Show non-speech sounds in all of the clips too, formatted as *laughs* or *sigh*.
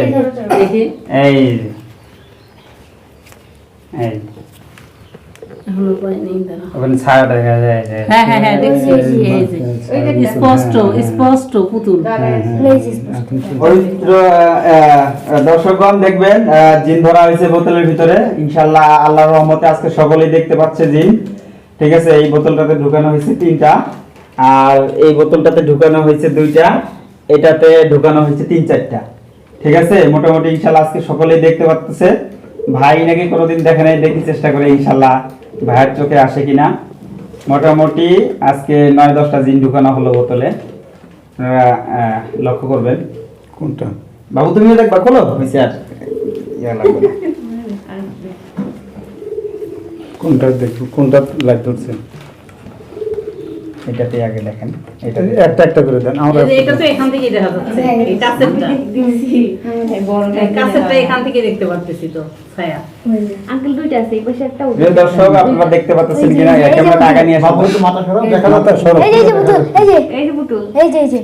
এই দেখি। এই এই এখনও পাই নেই দাঁড়া। ওখানে ছায়া দেখা যায় যে হ্যাঁ হ্যাঁ দর্শকগণ দেখবেন জিন ধরা হয়েছে বোতলের ভিতরে। ইনশাল্লাহ আল্লাহর রহমতে আজকে সকলেই দেখতে পাচ্ছে জিন। ঠিক আছে এই বোতলটাতে ঢুকানো হয়েছে তিনটা। আর এই বোতলটাতে ঢুকানো হয়েছে দুইটা। এটাতে ঢুকানো হয়েছে তিন চারটা। ঠিক আছে? মোটামুটি ইনশাল্লাহ আজকে সকলেই দেখতে পাচ্ছে ভাই নাকি কোনোদিন দেখে নাই দেখি চেষ্টা করে ইনশাল্লাহ ভাইয়ের চোখে আসে কিনা। মোটামুটি আজকে নয় দশটা জিন ঢুকানো হলো বোতলে। আপনারা লক্ষ্য করবেন। কোনটা? বাবু তুমিও দেখবা খোলো। হয়েছে আর ইয়া লাগবে *laughs* কোনটা দেখব? কোনটা লাইট ধরছে? এটাতে আগে দেখেন এটা একটা একটা করে দেন আমরা এটা তো এখান থেকেই দেখা যাচ্ছে এই কাছেরটা এই কাছেরটা এখান থেকে দেখতে পারতেছি তো ছায়া আঙ্কেল দুইটা আছে এই পাশে একটা প্রিয় দর্শক আপনারা দেখতে পাচ্ছেন কিনা ক্যামেরাটা আগে নিয়ে বাবু আসুন মাথা সরাও দেখা যাচ্ছে সরো এই যে এই এই যে এই যে পুতুল এই যে এই যে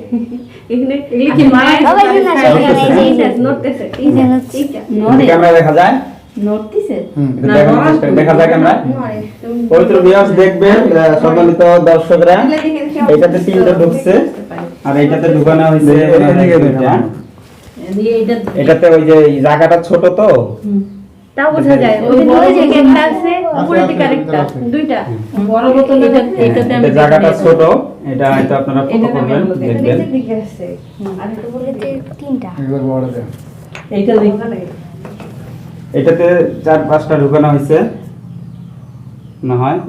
এখানে এগুলি কি বাবা এখানে আসো এই যে এই এই যে ক্যামেরা দেখা যায় তো- সম্মানিত দর্শকরা এটাতে তিনটা ঢুকছে আর এটাতে ঢুকানো হয়েছে এটাতে ওই যে জায়গাটা ছোট তো। তাও বোঝা যায় ওই ওই বড় বড় যে একটা আছে উপরে দিকে আরেকটা দুইটা। বড় বোতল এটা- আমি জায়গাটা ছোট এটা এটা আপনারা ফটো করবেন দেখবেন। নিচের দিকে আছে। আর একটু বলে তিনটা। একবার বড় দেন। এইটা দেখি। এটাতে চার পাঁচটা ঢুকানো হয়েছে। না হয়?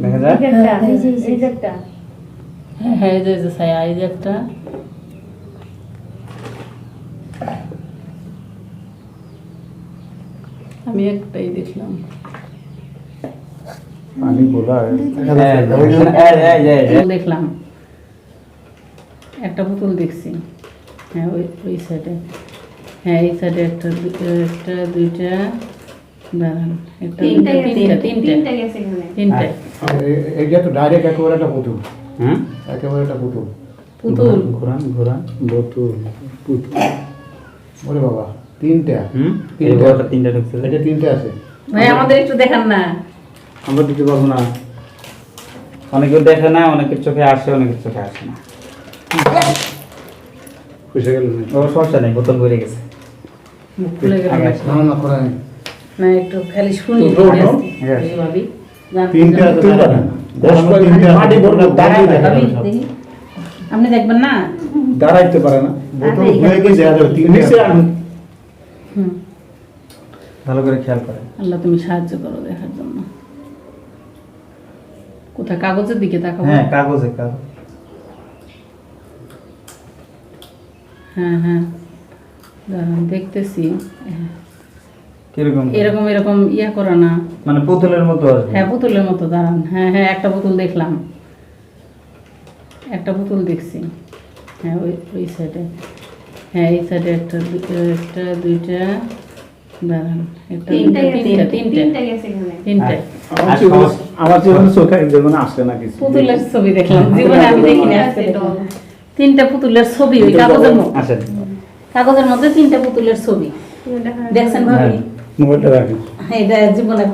দেখা যায়? একটা হ্যাঁ হ্যাঁ এই যে ছায়া এই যে আমি একটাই দেখলাম। পানি গোলা হ্যাঁ, যাচ্ছে ওই যে- এই, এই, এই, এই, এই। দেখলাম। একটা পুতুল দেখছি। হ্যাঁ ওই ওই সাইডে হ্যাঁ এই সাইডে একটা একটা দুইটা দাঁড়ান একটা তিনটা তিনটা তিনটা। তিনটা গেছে এখানে। তিনটা। আর এইটা তো ডাইরেক্ট একেবারে একটা পুতুল। হুম? একেবারে একটা পুতুল। পুতুল। ঘোরান ঘোরান পুতুল পুতুল। ওরে বাবা তিনটা। হুম? এই তিনটা। তিনটা ঢুকছে। এটা তিনটা আছে। ভাই আমাদের একটু দেখান না। আমরা দিতে পারব না। অনেকের দেখে না অনেকের চোখে আসে অনেকের চোখে আসে না। খুশি গেল না ও সমস্যা নেই বোতল ভরে গেছে। মুখ খুলে গেল না না করা নেই না একটু খালি শুনি। তো ওঠো, ওঠো। এই ভাবি তিনটা তিনটা না। দশ তিনটা মাটি ভরে দাঁড়াই ভাবি, আপনি দেখবেন না? দাঁড়াইতে পারে না। বোতল আরে, হয়ে হুম। ভালো করে খেয়াল করেন। আল্লাহ তুমি সাহায্য করো দেখার জন্য। কোথায়? কাগজের দিকে তাকাবো? হ্যাঁ কাগজে কাগজ। হ্যাঁ হ্যাঁ। দাঁড়ান দেখতেছি। কীরকম? এরকম এরকম ইয়া করা না। মানে পুতুলের মতো হ্যাঁ পুতুলের মতো দাঁড়ান। হ্যাঁ হ্যাঁ একটা পুতুল দেখলাম। একটা পুতুল দেখছি। হ্যাঁ ওই ওই সাইডে হ্যাঁ এই সাইডে একটা একটা দুইটা দাঁড়ান। একটা তিনটা তিনটা। তিনটা। এখানে আমার জীবনে চোখে জীবনে আসে না কিছু। পুতুলের ছবি দেখলাম। জীবনে আমি দেখিনি। তিনটা পুতুলের ছবি ওই কাগজের মধ্যে। আসেন কাগজের মধ্যে তিনটা পুতুলের ছবি। দেখা দেখছেন ভাবি? হ্যাঁ। মোবাইলটা রাখেন। এটা জীবনে